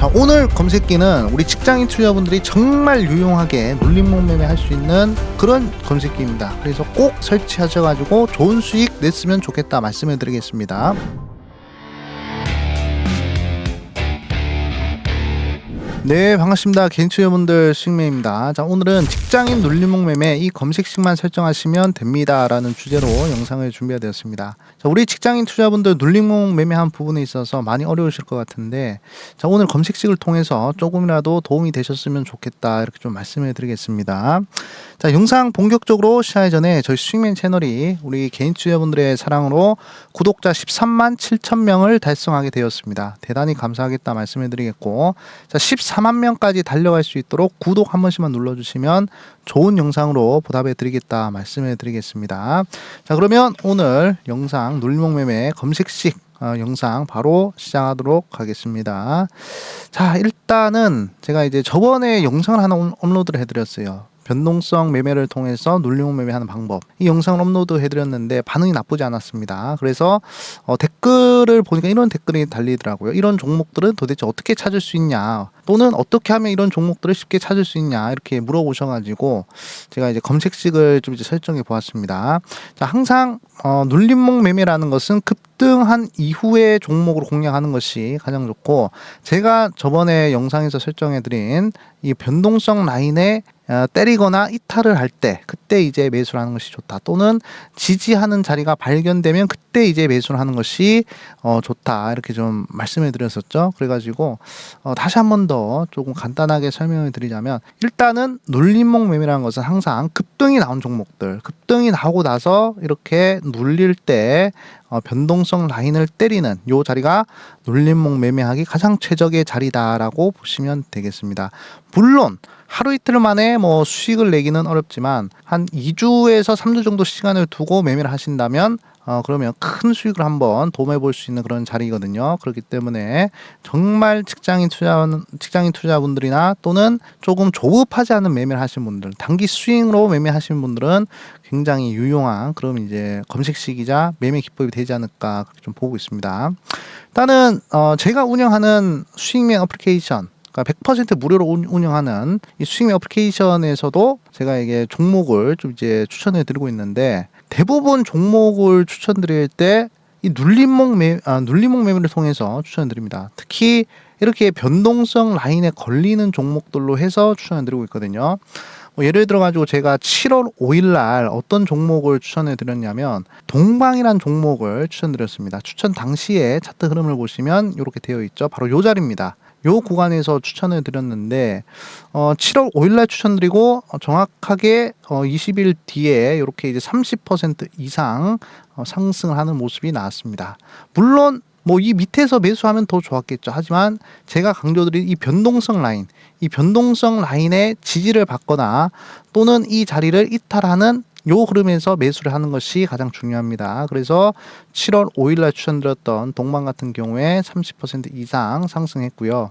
자 오늘 검색기는 우리 직장인 투자분들이 정말 유용하게 눌림목 매매 할 수 있는 그런 검색기입니다. 그래서 꼭 설치하셔가지고 좋은 수익 냈으면 좋겠다 말씀을 드리겠습니다. 네 반갑습니다. 개인투자분들 수익매입니다. 자 오늘은 직장인 눌림목 매매 이 검색식만 설정하시면 됩니다 라는 주제로 영상을 준비되었습니다. 자 우리 직장인 투자분들 눌림목 매매한 부분에 있어서 많이 어려우실 것 같은데 자 오늘 검색식을 통해서 조금이라도 도움이 되셨으면 좋겠다 이렇게 좀 말씀을 드리겠습니다. 자 영상 본격적으로 시작하기 전에 저희 수익맨 채널이 우리 개인 투자분들의 사랑으로 구독자 13만 7천 명을 달성하게 되었습니다. 대단히 감사하겠다 말씀을 드리겠고 자 14만 명까지 달려갈 수 있도록 구독 한 번씩만 눌러주시면 좋은 영상으로 보답해 드리겠다 말씀을 드리겠습니다 자 그러면 오늘 영상 눌림목 매매 검색식 어, 영상 바로 시작하도록 하겠습니다. 자, 일단은 제가 이제 저번에 영상을 하나 업- 업로드를 해드렸어요. 변동성 매매를 통해서 눌림목 매매하는 방법. 이 영상을 업로드 해드렸는데 반응이 나쁘지 않았습니다. 그래서 어, 댓글을 보니까 이런 댓글이 달리더라고요. 이런 종목들은 도대체 어떻게 찾을 수 있냐? 또는 어떻게 하면 이런 종목들을 쉽게 찾을 수 있냐? 이렇게 물어보셔가지고 제가 이제 검색식을 좀 이제 설정해 보았습니다. 자, 항상 어, 눌림목 매매라는 것은 급등한 이후에 종목으로 공략하는 것이 가장 좋고 제가 저번에 영상에서 설정해드린 이 변동성 라인에 어, 때리거나 이탈을 할 때 그때 이제 매수를 하는 것이 좋다. 또는 지지하는 자리가 발견되면 그때 이제 매수를 하는 것이 어, 좋다. 이렇게 좀 말씀을 드렸었죠. 그래가지고 어, 다시 한 번 더 조금 간단하게 설명을 드리자면 일단은 눌림목 매매라는 것은 항상 급등이 나온 종목들 급등이 나오고 나서 이렇게 눌릴 때 어, 변동성 라인을 때리는 요 자리가 눌림목 매매하기 가장 최적의 자리다라고 보시면 되겠습니다. 물론 하루 이틀 만에 뭐 수익을 내기는 어렵지만 한 2주에서 3주 정도 시간을 두고 매매를 하신다면 어 그러면 큰 수익을 한번 도움해 볼 수 있는 그런 자리거든요. 그렇기 때문에 정말 직장인 투자 직장인 투자분들이나 또는 조금 조급하지 않은 매매를 하시는 분들, 단기 수익으로 매매하시는 분들은 굉장히 유용한 그럼 이제 검색식이자 매매 기법이 되지 않을까 그렇게 좀 보고 있습니다. 일단은 어 제가 운영하는 수익맨 어플리케이션 그러니까 100% 무료로 운- 운영하는 이 수익매 어플리케이션에서도 제가 이게 종목을 좀 이제 추천해 드리고 있는데 대부분 종목을 추천드릴 때 이 눌림목 매 아, 눌림목 매매를 통해서 추천드립니다. 특히 이렇게 변동성 라인에 걸리는 종목들로 해서 추천을 드리고 있거든요. 뭐 예를 들어 가지고 제가 7월 5일 날 어떤 종목을 추천해 드렸냐면 동방이란 종목을 추천드렸습니다. 추천 당시에 차트 흐름을 보시면 이렇게 되어 있죠. 바로 요 자리입니다. 요 구간에서 추천을 드렸는데 어 7월 5일 날 추천드리고 어, 정확하게 어 20일 뒤에 이렇게 이제 30% 이상 어 상승을 하는 모습이 나왔습니다. 물론 뭐 이 밑에서 매수하면 더 좋았겠죠. 하지만 제가 강조드린 이 변동성 라인, 이 변동성 라인의 지지를 받거나 또는 이 자리를 이탈하는 요 흐름에서 매수를 하는 것이 가장 중요합니다. 그래서 7월 5일 날 추천드렸던 동방 같은 경우에 30% 이상 상승했고요.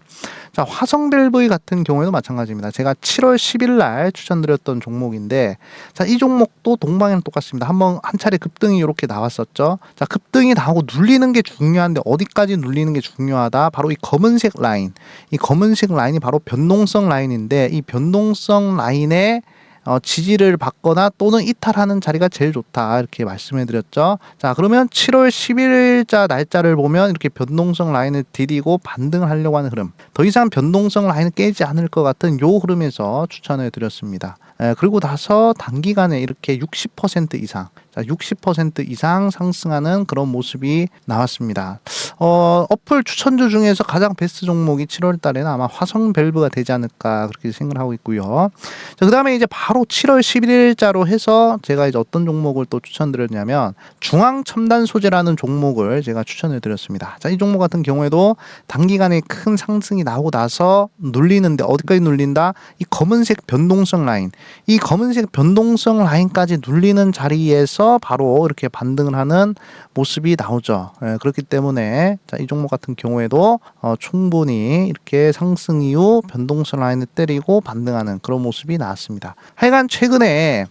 자, 화성벨브이 같은 경우에도 마찬가지입니다. 제가 7월 10일 날 추천드렸던 종목인데 자, 이 종목도 동방이랑 똑같습니다. 한번 한 차례 급등이 이렇게 나왔었죠. 자, 급등이 나오고 눌리는 게 중요한데 어디까지 눌리는 게 중요하다. 바로 이 검은색 라인. 이 검은색 라인이 바로 변동성 라인인데 이 변동성 라인에 어, 지지를 받거나 또는 이탈하는 자리가 제일 좋다 이렇게 말씀해 드렸죠. 자 그러면 7월 11일자 날짜를 보면 이렇게 변동성 라인을 디디고 반등을 하려고 하는 흐름. 더 이상 변동성 라인을 깨지 않을 것 같은 요 흐름에서 추천을 드렸습니다. 에, 그리고 나서 단기간에 이렇게 60% 이상, 자, 60% 이상 상승하는 그런 모습이 나왔습니다. 어, 어플 추천주 중에서 가장 베스트 종목이 7월 달에는 아마 화성 밸브가 되지 않을까 그렇게 생각을 하고 있고요. 자, 그 다음에 이제 바로 7월 11일자로 해서 제가 이제 어떤 종목을 또 추천드렸냐면 중앙 첨단 소재라는 종목을 제가 추천을 드렸습니다. 자, 이 종목 같은 경우에도 단기간에 큰 상승이 나오고 나서 눌리는데 어디까지 눌린다? 이 검은색 변동성 라인. 이 검은색 변동성 라인까지 눌리는 자리에서 바로 이렇게 반등을 하는 모습이 나오죠. 예, 그렇기 때문에 자, 이 종목 같은 경우에도 어, 충분히 이렇게 상승 이후 변동성 라인을 때리고 반등하는 그런 모습이 나왔습니다. 하여간 최근에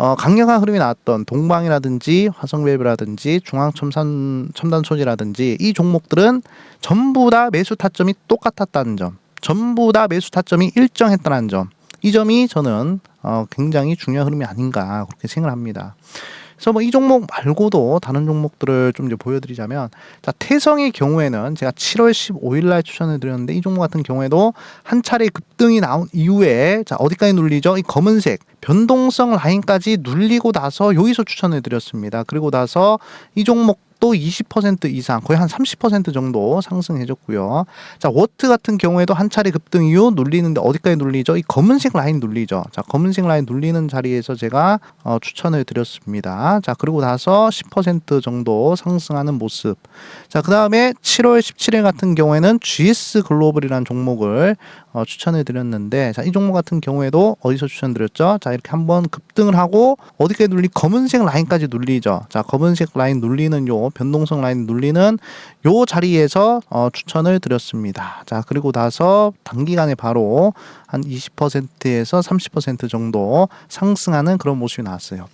어, 강력한 흐름이 나왔던 동방이라든지 화성밸브라든지 중앙첨단 첨단소지라든지 이 종목들은 전부 다 매수 타점이 똑같았다는 점, 전부 다 매수 타점이 일정했다는 점, 이 점이 저는 어, 굉장히 중요한 흐름이 아닌가 그렇게 생각을 합니다. 그래서 뭐 이 종목 말고도 다른 종목들을 좀 이제 보여드리자면 자 태성의 경우에는 제가 7월 15일 날 추천해 드렸는데 이 종목 같은 경우에도 한 차례 급등이 나온 이후에 자 어디까지 눌리죠? 이 검은색 변동성 라인까지 눌리고 나서 여기서 추천해 드렸습니다. 그리고 나서 이 종목 또 20% 이상 거의 한 30% 정도 상승해줬고요. 자 워트 같은 경우에도 한 차례 급등 이후 눌리는데 어디까지 눌리죠? 이 검은색 라인 눌리죠. 자 검은색 라인 눌리는 자리에서 제가 어, 추천을 드렸습니다. 자 그리고 나서 10% 정도 상승하는 모습. 자 그 다음에 7월 17일 같은 경우에는 GS 글로벌이라는 종목을 어, 추천해 드렸는데 자 이 종목 같은 경우에도 어디서 추천드렸죠? 자 이렇게 한번 급등을 하고 어디까지 눌리 검은색 라인까지 눌리죠. 자 검은색 라인 눌리는 요 변동성 라인 눌리는 요 자리에서 어, 추천을 드렸습니다. 자 그리고 나서 단기간에 바로 한 20%에서 30% 정도 상승하는 그런 모습이 나왔어요.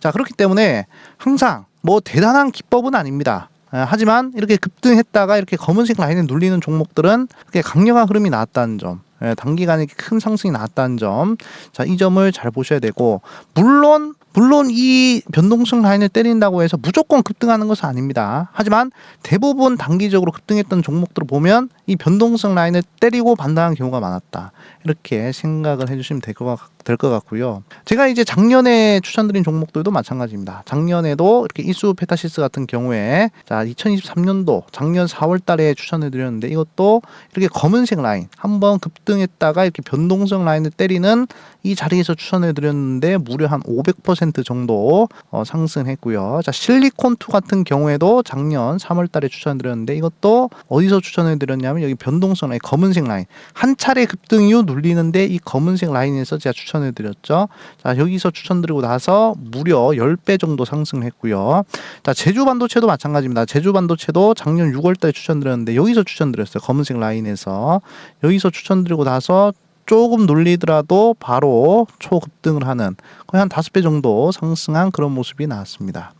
자 그렇기 때문에 항상 뭐 대단한 기법은 아닙니다. 아, 하지만 이렇게 급등했다가 이렇게 검은색 라인에 눌리는 종목들은 그렇게 강력한 흐름이 나왔다는 점. 예, 단기간에 큰 상승이 나왔다는 점. 자, 이 점을 잘 보셔야 되고, 물론, 물론 이 변동성 라인을 때린다고 해서 무조건 급등하는 것은 아닙니다. 하지만 대부분 단기적으로 급등했던 종목들을 보면 이 변동성 라인을 때리고 반등한 경우가 많았다. 이렇게 생각을 해주시면 될 것 같고요. 제가 이제 작년에 추천드린 종목들도 마찬가지입니다. 작년에도 이렇게 이수 페타시스 같은 경우에 자 2023년도 작년 4월달에 추천해드렸는데 이것도 이렇게 검은색 라인 한번 급등했다가 이렇게 변동성 라인을 때리는 이 자리에서 추천해드렸는데 무려 한 500% 정도 어, 상승했고요. 자 실리콘2 같은 경우에도 작년 3월달에 추천드렸는데 이것도 어디서 추천해드렸냐면 여기 변동성 라인 검은색 라인 한 차례 급등 이후 눌리는데 이 검은색 라인에서 제가 추천해 드렸죠. 자, 여기서 추천드리고 나서 무려 10배 정도 상승했고요. 자, 제주 반도체도 마찬가지입니다. 제주 반도체도 작년 6월 달에 추천드렸는데 여기서 추천드렸어요. 검은색 라인에서. 여기서 추천드리고 나서 조금 눌리더라도 바로 초급등을 하는 거의 한 다섯 배 정도 상승한 그런 모습이 나왔습니다.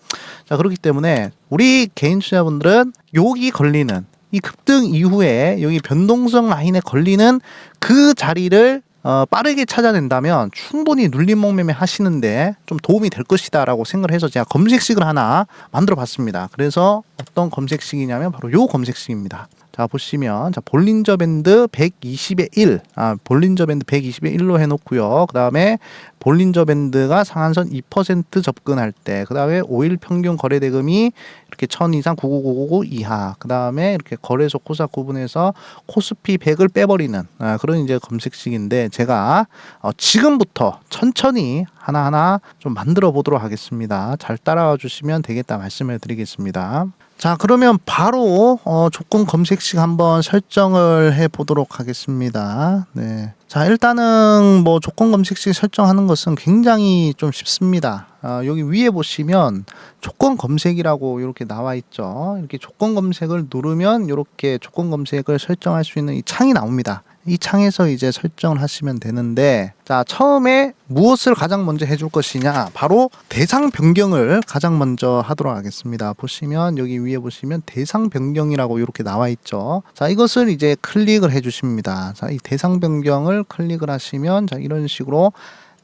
자, 그렇기 때문에 우리 개인 투자분들은 여기 걸리는 이 급등 이후에 여기 변동성 라인에 걸리는 그 자리를 어, 빠르게 찾아낸다면 충분히 눌림목 매매 하시는데 좀 도움이 될 것이다라고 생각을 해서 제가 검색식을 하나 만들어 봤습니다. 그래서 어떤 검색식이냐면 바로 요 검색식입니다. 자 보시면 자 볼린저 밴드 120에 1, 아 볼린저 밴드 120에 1로 해놓고요. 그 다음에 볼린저 밴드가 상한선 2% 접근할 때, 그 다음에 5일 평균 거래 대금이 이렇게 1000 이상 99999 이하, 그 다음에 이렇게 거래소 코사 구분해서 코스피 100을 빼버리는 아, 그런 이제 검색식인데 제가 어, 지금부터 천천히 하나하나 좀 만들어 보도록 하겠습니다. 잘 따라와 주시면 되겠다 말씀을 드리겠습니다. 자, 그러면 바로 어, 조건 검색식 한번 설정을 해 보도록 하겠습니다. 네. 자, 일단은 뭐 조건 검색식 설정하는 것은 굉장히 좀 쉽습니다. 아, 여기 위에 보시면 조건 검색이라고 이렇게 나와 있죠. 이렇게 조건 검색을 누르면 이렇게 조건 검색을 설정할 수 있는 이 창이 나옵니다. 이 창에서 이제 설정을 하시면 되는데 자 처음에 무엇을 가장 먼저 해줄 것이냐? 바로 대상 변경을 가장 먼저 하도록 하겠습니다. 보시면 여기 위에 보시면 대상 변경이라고 이렇게 나와 있죠. 자 이것을 이제 클릭을 해 주십니다. 자 이 대상 변경을 클릭을 하시면 자 이런 식으로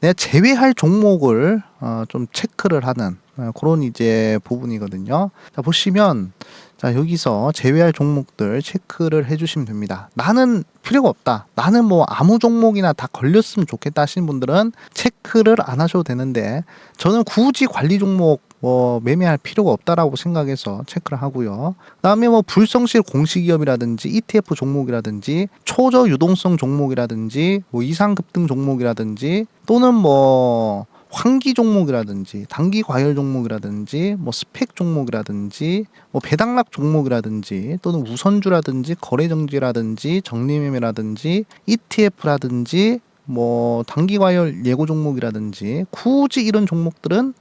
내가 제외할 종목을 어, 좀 체크를 하는 어, 그런 이제 부분이거든요. 자 보시면 자, 여기서 제외할 종목들 체크를 해주시면 됩니다. 나는 필요가 없다. 나는 뭐 아무 종목이나 다 걸렸으면 좋겠다 하시는 분들은 체크를 안 하셔도 되는데 저는 굳이 관리 종목 뭐 매매할 필요가 없다라고 생각해서 체크를 하고요. 그다음에 뭐 불성실 공시기업이라든지 ETF 종목이라든지 초저 유동성 종목이라든지 뭐 이상 급등 종목이라든지 또는 뭐 환기 종목이라든지 단기 과열 종목이라든지 뭐 스펙 종목이라든지 뭐 배당락 종목이라든지 또는 우선주라든지 거래 정지라든지 정리매매라든지 ETF라든지 뭐 단기 과열 예고 종목이라든지 굳이 이런 종목들은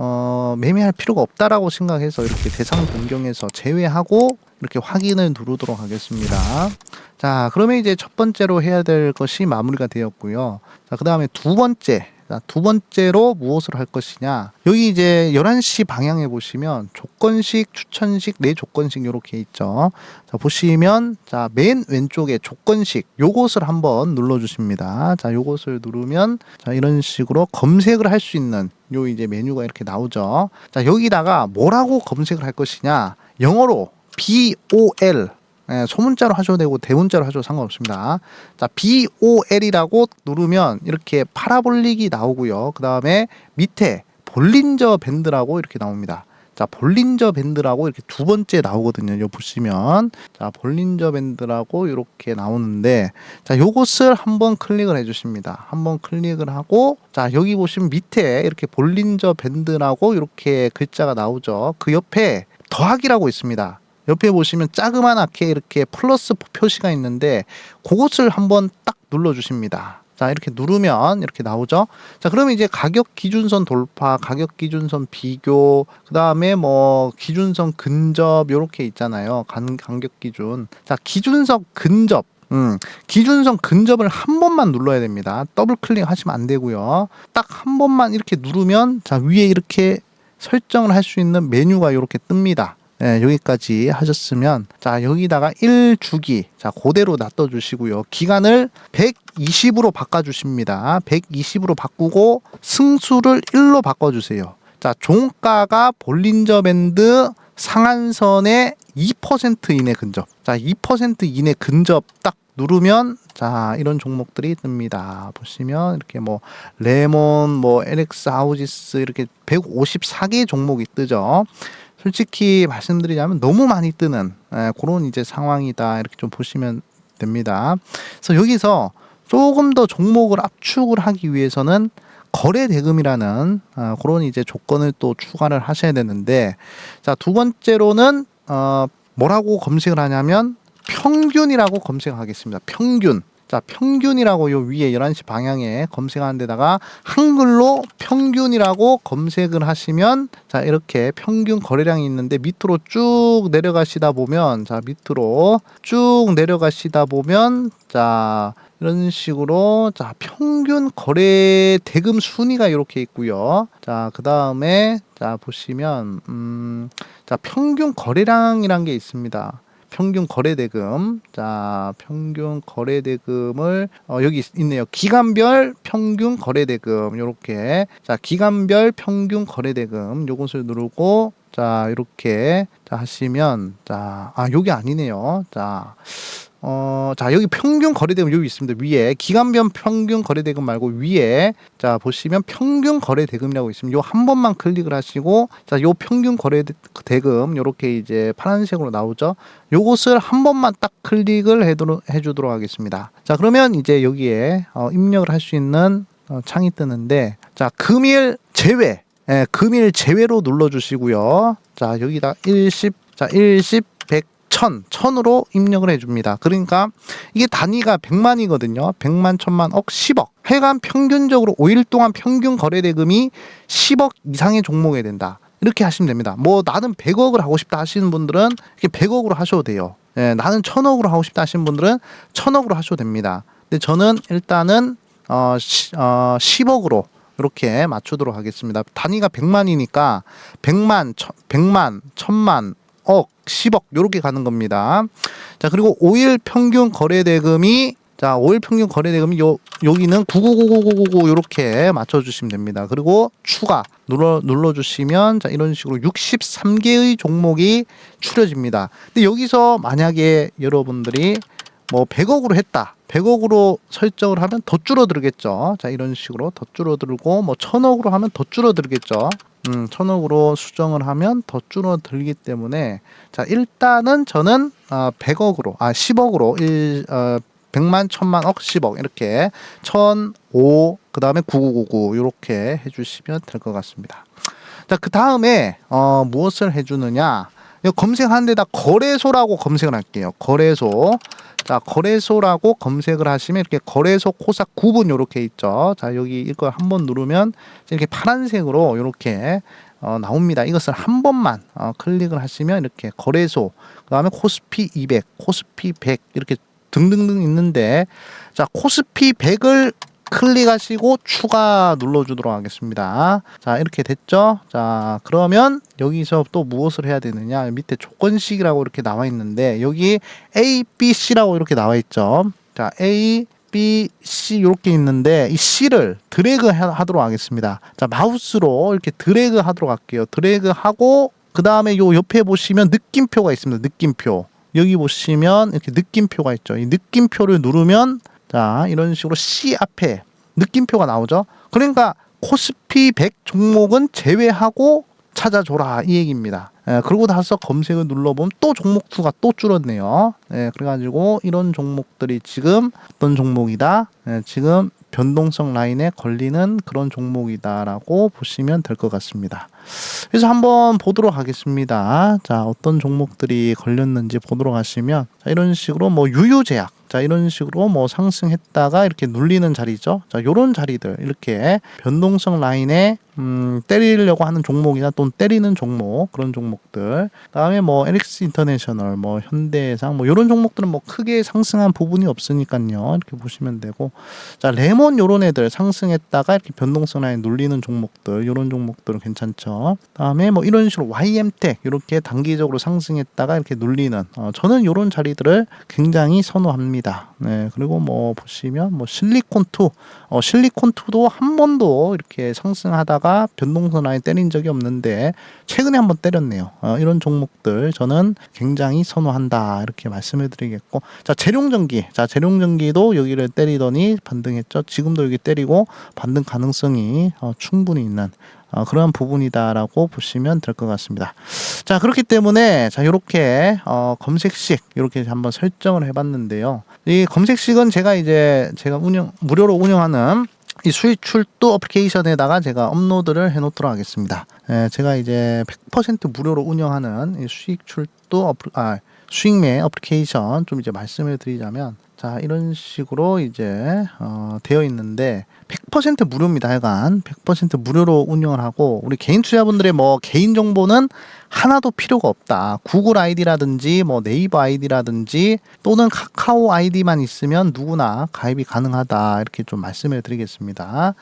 어, 매매할 필요가 없다라고 생각해서 이렇게 대상 변경해서 제외하고 이렇게 확인을 누르도록 하겠습니다. 자, 그러면 이제 첫 번째로 해야 될 것이 마무리가 되었고요. 자, 그 다음에 두 번째 자, 두 번째로 무엇을 할 것이냐. 여기 이제 11시 방향에 보시면 조건식, 추천식, 내 조건식 이렇게 있죠. 자, 보시면 자, 맨 왼쪽에 조건식 요것을 한번 눌러 주십니다. 자, 요것을 누르면 자, 이런 식으로 검색을 할 수 있는 요 이제 메뉴가 이렇게 나오죠. 자, 여기다가 뭐라고 검색을 할 것이냐. 영어로 BOL 예, 소문자로 하셔도 되고 대문자로 하셔도 상관없습니다. 자, BOL이라고 누르면 이렇게 파라볼릭이 나오고요. 그 다음에 밑에 볼린저 밴드라고 이렇게 나옵니다. 자, 볼린저 밴드라고 이렇게 두 번째 나오거든요. 요 보시면. 자, 볼린저 밴드라고 이렇게 나오는데, 자, 요것을 한번 클릭을 해 주십니다. 한번 클릭을 하고, 자, 여기 보시면 밑에 이렇게 볼린저 밴드라고 이렇게 글자가 나오죠. 그 옆에 더하기라고 있습니다. 옆에 보시면 자그만하게 이렇게 플러스 표시가 있는데 그것을 한번 딱 눌러 주십니다. 자, 이렇게 누르면 이렇게 나오죠. 자, 그러면 이제 가격 기준선 돌파, 가격 기준선 비교, 그 다음에 뭐 기준선 근접 요렇게 있잖아요. 간, 간격 기준. 자, 기준선 근접 음, 기준선 근접을 한 번만 눌러야 됩니다. 더블 클릭 하시면 안 되고요. 딱 한 번만 이렇게 누르면 자 위에 이렇게 설정을 할 수 있는 메뉴가 이렇게 뜹니다. 네, 여기까지 하셨으면 자 여기다가 1주기 자 그대로 놔둬 주시고요. 기간을 120으로 바꿔 주십니다. 120으로 바꾸고 승수를 1로 바꿔 주세요. 자 종가가 볼린저 밴드 상한선의 2% 이내 근접. 자 2% 이내 근접 딱 누르면 자 이런 종목들이 뜹니다. 보시면 이렇게 뭐 레몬 뭐 LX 하우지스 이렇게 154개 종목이 뜨죠 솔직히 말씀드리자면 너무 많이 뜨는 에, 그런 이제 상황이다 이렇게 좀 보시면 됩니다. 그래서 여기서 조금 더 종목을 압축을 하기 위해서는 거래 대금이라는 어, 그런 이제 조건을 또 추가를 하셔야 되는데 자 두 번째로는 어, 뭐라고 검색을 하냐면 평균이라고 검색하겠습니다. 평균. 자, 평균이라고 요 위에 11시 방향에 검색하는 데다가 한글로 평균이라고 검색을 하시면 자, 이렇게 평균 거래량이 있는데 밑으로 쭉 내려가시다 보면 자, 밑으로 쭉 내려가시다 보면 자, 이런 식으로 자, 평균 거래 대금 순위가 이렇게 있고요. 자, 그 다음에 자, 보시면 음, 자, 평균 거래량이란 게 있습니다. 평균 거래대금. 자, 평균 거래대금을 어, 여기 있네요. 기간별 평균 거래대금 요렇게. 자, 기간별 평균 거래대금 요것을 누르고 자, 이렇게 자 하시면 자, 아, 요게 아니네요. 자, 어, 자, 여기 평균 거래대금 여기 있습니다. 위에 기간별 평균 거래대금 말고 위에 자, 보시면 평균 거래대금이라고 있습니다. 요 한 번만 클릭을 하시고 자, 요 평균 거래대금 요렇게 이제 파란색으로 나오죠. 요것을 한 번만 딱 클릭을 해도록, 해주도록 하겠습니다. 자, 그러면 이제 여기에 어, 입력을 할 수 있는 어, 창이 뜨는데 자, 금일 제외 예, 금일 제외로 눌러 주시고요. 자, 여기다 일십 자, 일십 백 천, 천으로 입력을 해줍니다. 그러니까 이게 단위가 100만이거든요. 100만, 천만, 억, 10억. 해간 평균적으로 5일 동안 평균 거래 대금이 10억 이상의 종목이 된다. 이렇게 하시면 됩니다. 뭐 나는 100억을 하고 싶다 하시는 분들은 이렇게 100억으로 하셔도 돼요. 예, 나는 1000억으로 하고 싶다 하시는 분들은 1000억으로 하셔도 됩니다. 근데 저는 일단은 어, 시, 어 10억으로 이렇게 맞추도록 하겠습니다. 단위가 100만이니까 100만, 100만, 1000만, 억, 10억 요렇게 가는 겁니다. 자, 그리고 5일 평균 거래 대금이 자, 5일 평균 거래 대금이 요 여기는 999999 요렇게 맞춰 주시면 됩니다. 그리고 추가 눌러 눌러 주시면 자, 이런 식으로 63개의 종목이 추려집니다. 근데 여기서 만약에 여러분들이 뭐 100억으로 했다. 100억으로 설정을 하면 더 줄어들겠죠. 자, 이런 식으로 더 줄어들고 뭐 1000억으로 하면 더 줄어들겠죠. 음, 1000억으로 수정을 하면 더 줄어들기 때문에 자, 일단은 저는 어, 100억으로 아 10억으로 1 어, 100만, 1000만, 억, 10억 이렇게 1005 그다음에 9999 이렇게 해 주시면 될 것 같습니다. 자, 그 다음에 어, 무엇을 해 주느냐? 검색하는 데다 거래소라고 검색을 할게요. 거래소. 자, 거래소라고 검색을 하시면 이렇게 거래소 코사 구분 이렇게 있죠. 자, 여기 이걸 한번 누르면 이렇게 파란색으로 이렇게 어, 나옵니다. 이것을 한 번만 어, 클릭을 하시면 이렇게 거래소, 그 다음에 코스피 200, 코스피 100 이렇게 등등등 있는데 자 코스피 100을 클릭하시고 추가 눌러주도록 하겠습니다. 자, 이렇게 됐죠? 자, 그러면 여기서 또 무엇을 해야 되느냐? 밑에 조건식이라고 이렇게 나와 있는데, 여기 A, B, C라고 이렇게 나와 있죠? 자, A, B, C 이렇게 있는데 이 C를 드래그 하- 하도록 하겠습니다. 자 마우스로 이렇게 드래그 하도록 할게요. 드래그 하고 그 다음에 요 옆에 보시면 느낌표가 있습니다. 느낌표 여기 보시면 이렇게 느낌표가 있죠. 이 느낌표를 누르면 자 이런 식으로 C 앞에 느낌표가 나오죠. 그러니까 코스피 100 종목은 제외하고 찾아줘라 이 얘기입니다. 예, 그러고 나서 검색을 눌러보면 또 종목 수가 또 줄었네요. 예, 그래가지고 이런 종목들이 지금 어떤 종목이다? 예, 지금 변동성 라인에 걸리는 그런 종목이다라고 보시면 될 것 같습니다. 그래서 한번 보도록 하겠습니다. 자, 어떤 종목들이 걸렸는지 보도록 하시면 자, 이런 식으로 뭐 유유제약 자, 이런 식으로 뭐 상승했다가 이렇게 눌리는 자리죠. 자, 요런 자리들 이렇게 변동성 라인에 음, 때리려고 하는 종목이나 또는 때리는 종목 그런 종목들. 그다음에 뭐 LX 인터내셔널, 뭐 현대해상 뭐 요런 종목들은 뭐 크게 상승한 부분이 없으니까요. 이렇게 보시면 되고. 자, 레몬 요런 애들 상승했다가 이렇게 변동성 라인 눌리는 종목들 요런 종목들은 괜찮죠. 그다음에 뭐 이런 식으로 YM텍 이렇게 단기적으로 상승했다가 이렇게 눌리는 어, 저는 요런 자리들을 굉장히 선호합니다. 네. 그리고 뭐 보시면 뭐 실리콘2 어, 실리콘2도 한 번도 이렇게 상승하다가 변동선 라인 때린 적이 없는데 최근에 한번 때렸네요. 어, 이런 종목들 저는 굉장히 선호한다 이렇게 말씀을 드리겠고 자 재룡전기 자 재룡전기도 여기를 때리더니 반등했죠. 지금도 여기 때리고 반등 가능성이 어, 충분히 있는 어, 그런 부분이다라고 보시면 될 것 같습니다. 자 그렇기 때문에 자 이렇게 어, 검색식 이렇게 한번 설정을 해봤는데요. 이 검색식은 제가 이제 제가 운영 무료로 운영하는 이 수익 출도 어플리케이션에다가 제가 업로드를 해놓도록 하겠습니다. 예, 제가 이제 100% 무료로 운영하는 이 수익 출도 어플, 아, 수익매 어플리케이션 좀 이제 말씀을 드리자면 자 이런 식으로 이제 어, 되어 있는데 100% 무료입니다. 하여간 100% 무료로 운영을 하고 우리 개인 투자분들의 뭐 개인 정보는 하나도 필요가 없다. 구글 아이디라든지 뭐 네이버 아이디라든지 또는 카카오 아이디만 있으면 누구나 가입이 가능하다. 이렇게 좀 말씀을 드리겠습니다.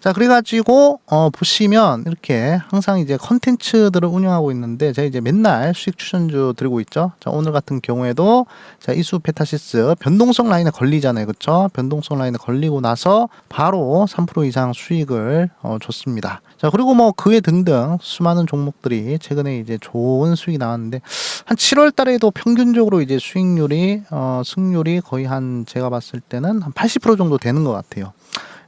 자, 그래가지고 어, 보시면 이렇게 항상 이제 컨텐츠들을 운영하고 있는데 제가 이제 맨날 수익 추천주 드리고 있죠. 자, 오늘 같은 경우에도 자, 이수 페타시스 변동성 라인에 걸리잖아요. 그렇죠? 변동성 라인에 걸리고 나서 바로 3% 이상 수익을 어, 줬습니다. 자, 그리고 뭐 그 외 등등 수많은 종목들이 최근에 이제 좋은 수익이 나왔는데 한 7월 달에도 평균적으로 이제 수익률이 어, 승률이 거의 한 제가 봤을 때는 한 80% 정도 되는 것 같아요.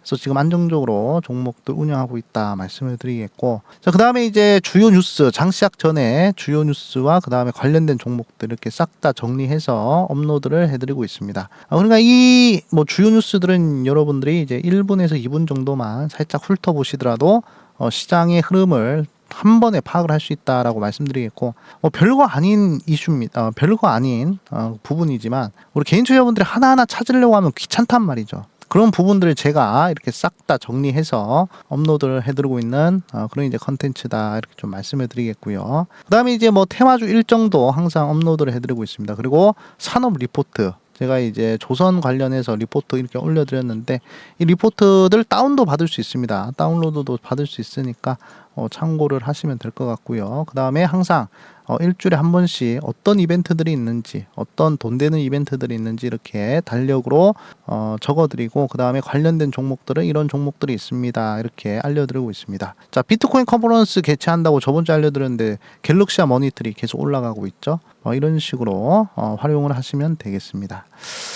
그래서 지금 안정적으로 종목들 운영하고 있다 말씀을 드리겠고 자 그다음에 이제 주요 뉴스 장 시작 전에 주요 뉴스와 그다음에 관련된 종목들 이렇게 싹 다 정리해서 업로드를 해드리고 있습니다. 아, 그러니까 이 뭐 주요 뉴스들은 여러분들이 이제 1분에서 2분 정도만 살짝 훑어보시더라도 어, 시장의 흐름을 한 번에 파악을 할 수 있다라고 말씀드리겠고 뭐 별거 아닌 이슈입니다. 어, 별거 아닌 어, 부분이지만 우리 개인 투자분들이 하나하나 찾으려고 하면 귀찮단 말이죠. 그런 부분들을 제가 이렇게 싹 다 정리해서 업로드를 해드리고 있는 어, 그런 이제 컨텐츠다 이렇게 좀 말씀을 드리겠고요. 그다음에 이제 뭐 테마주 일정도 항상 업로드를 해드리고 있습니다. 그리고 산업 리포트 제가 이제 조선 관련해서 리포트 이렇게 올려드렸는데 이 리포트들 다운도 받을 수 있습니다. 다운로드도 받을 수 있으니까 어, 참고를 하시면 될 것 같고요. 그 다음에 항상 어, 일주일에 한 번씩 어떤 이벤트들이 있는지, 어떤 돈 되는 이벤트들이 있는지 이렇게 달력으로 어, 적어드리고 그 다음에 관련된 종목들은 이런 종목들이 있습니다. 이렇게 알려드리고 있습니다. 자, 비트코인 컨퍼런스 개최한다고 저번 주에 알려드렸는데 갤럭시아 머니트리 계속 올라가고 있죠. 어, 이런 식으로 어, 활용을 하시면 되겠습니다.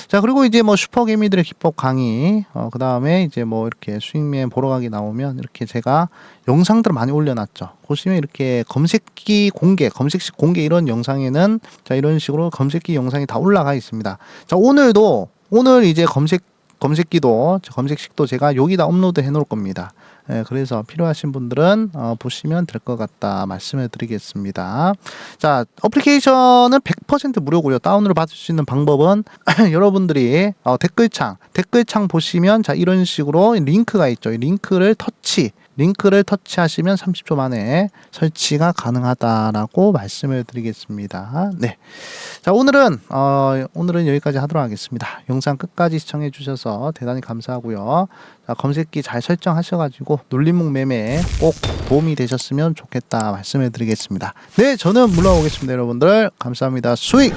자, 그리고 이제 뭐 슈퍼개미들의 기법 강의, 어, 그 다음에 이제 뭐 이렇게 수익맨 보러 가기 나오면 이렇게 제가 영상들을 많이 올려놨죠. 보시면 이렇게 검색기 공개, 검색식 공개 이런 영상에는 자, 이런 식으로 검색기 영상이 다 올라가 있습니다. 자, 오늘도, 오늘 이제 검색, 검색기도, 저 검색식도 제가 여기다 업로드 해 놓을 겁니다. 예, 그래서 필요하신 분들은 어, 보시면 될 것 같다 말씀을 드리겠습니다. 자, 어플리케이션은 100% 무료고요. 다운으로 받을 수 있는 방법은 여러분들이 어, 댓글창, 댓글창 보시면 자, 이런 식으로 링크가 있죠. 이 링크를 터치 링크를 터치하시면 30초 만에 설치가 가능하다라고 말씀을 드리겠습니다. 네. 자, 오늘은 어, 오늘은 여기까지 하도록 하겠습니다. 영상 끝까지 시청해 주셔서 대단히 감사하고요. 자, 검색기 잘 설정하셔 가지고 놀림목 매매에 꼭 도움이 되셨으면 좋겠다 말씀을 드리겠습니다. 네, 저는 물러오겠습니다, 여러분들. 감사합니다. 수익